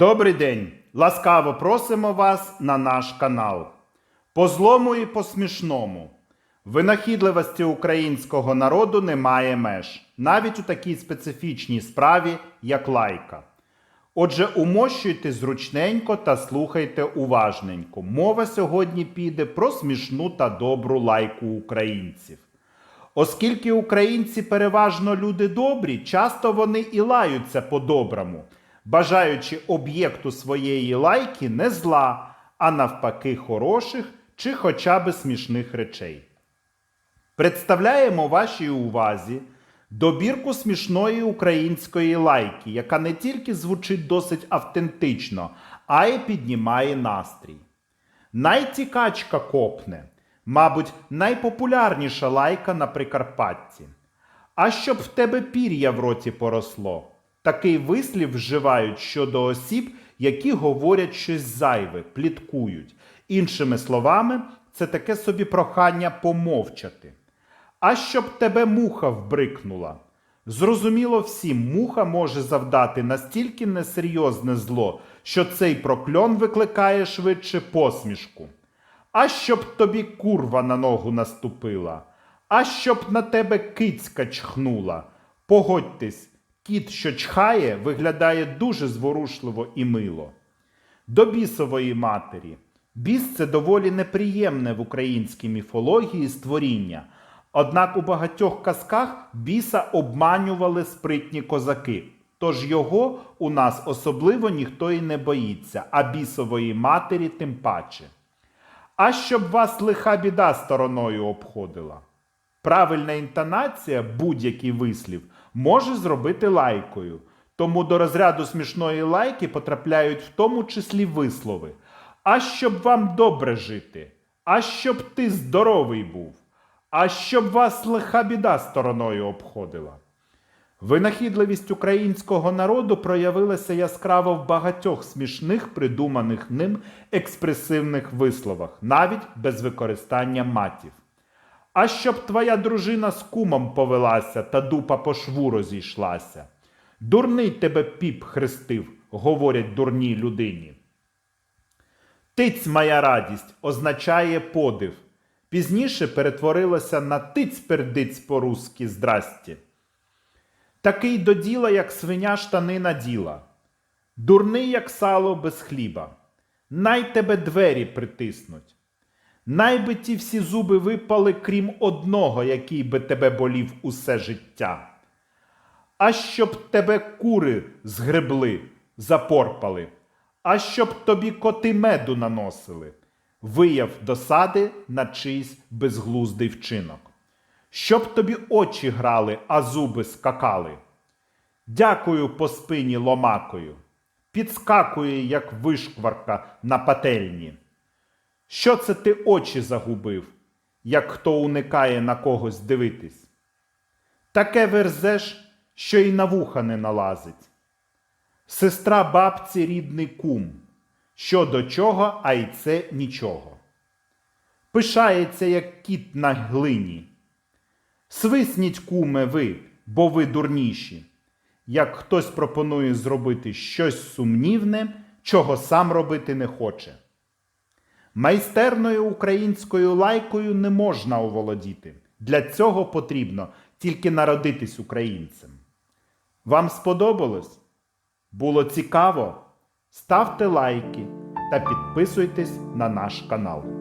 Добрий день! Ласкаво просимо вас на наш канал. По злому і по смішному. Винахідливості українського народу немає меж, навіть у такій специфічній справі, як лайка. Отже, умощуйте зручненько та слухайте уважненько. Мова сьогодні піде про смішну та добру лайку українців. Оскільки українці переважно люди добрі, часто вони і лаються по-доброму, бажаючи об'єкту своєї лайки не зла, а навпаки хороших чи хоча б смішних речей. Представляємо вашій увазі добірку смішної української лайки, яка не тільки звучить досить автентично, а й піднімає настрій. Найтікачка копне, мабуть, найпопулярніша лайка на Прикарпатті. А щоб в тебе пір'я в роті поросло. Такий вислів вживають щодо осіб, які говорять щось зайве, пліткують. Іншими словами, це таке собі прохання помовчати. А щоб тебе муха вбрикнула. Зрозуміло всім, муха може завдати настільки несерйозне зло, що цей прокльон викликає швидше посмішку. А щоб тобі курва на ногу наступила, а щоб на тебе кицька чхнула. Погодьтесь, кіт, що чхає, виглядає дуже зворушливо і мило. До бісової матері. Біс це доволі неприємне в українській міфології створіння. Однак у багатьох казках біса обманювали спритні козаки. Тож його у нас особливо ніхто і не боїться, а бісової матері тим паче. А щоб вас лиха біда стороною обходила. Правильна інтонація, будь-який вислів, може зробити лайкою. Тому до розряду смішної лайки потрапляють в тому числі вислови. А щоб вам добре жити, а щоб ти здоровий був, а щоб вас лиха біда стороною обходила. Винахідливість українського народу проявилася яскраво в багатьох смішних придуманих ним експресивних висловах, навіть без використання матів. А щоб твоя дружина з кумом повелася та дупа по шву розійшлася. Дурний тебе піп хрестив, говорять дурній людині. Тиць моя радість означає подив. Пізніше перетворилося на тиць-пердиць по-русски здрасті. Такий до діла, як свиня штани наділа, дурний, як сало без хліба. Най тебе двері притиснуть. Най би ті всі зуби випали, крім одного, який би тебе болів усе життя. А щоб тебе кури згребли, запорпали, а щоб тобі коти меду наносили, вияв досади на чийсь безглуздий вчинок. Щоб тобі очі грали, а зуби скакали. Дякую по спині ломакою, підскакує, як вишкварка на пательні. Що це ти очі загубив, як хто уникає на когось дивитись? Таке верзеш, що й на вуха не налазить. Сестра бабці рідний кум, що до чого, а й це нічого. Пишається, як кіт на глині. Свисніть, куме, ви, бо ви дурніші. Як хтось пропонує зробити щось сумнівне, чого сам робити не хоче. Майстерною українською лайкою не можна оволодіти. Для цього потрібно тільки народитись українцем. Вам сподобалось? Було цікаво? Ставте лайки та підписуйтесь на наш канал.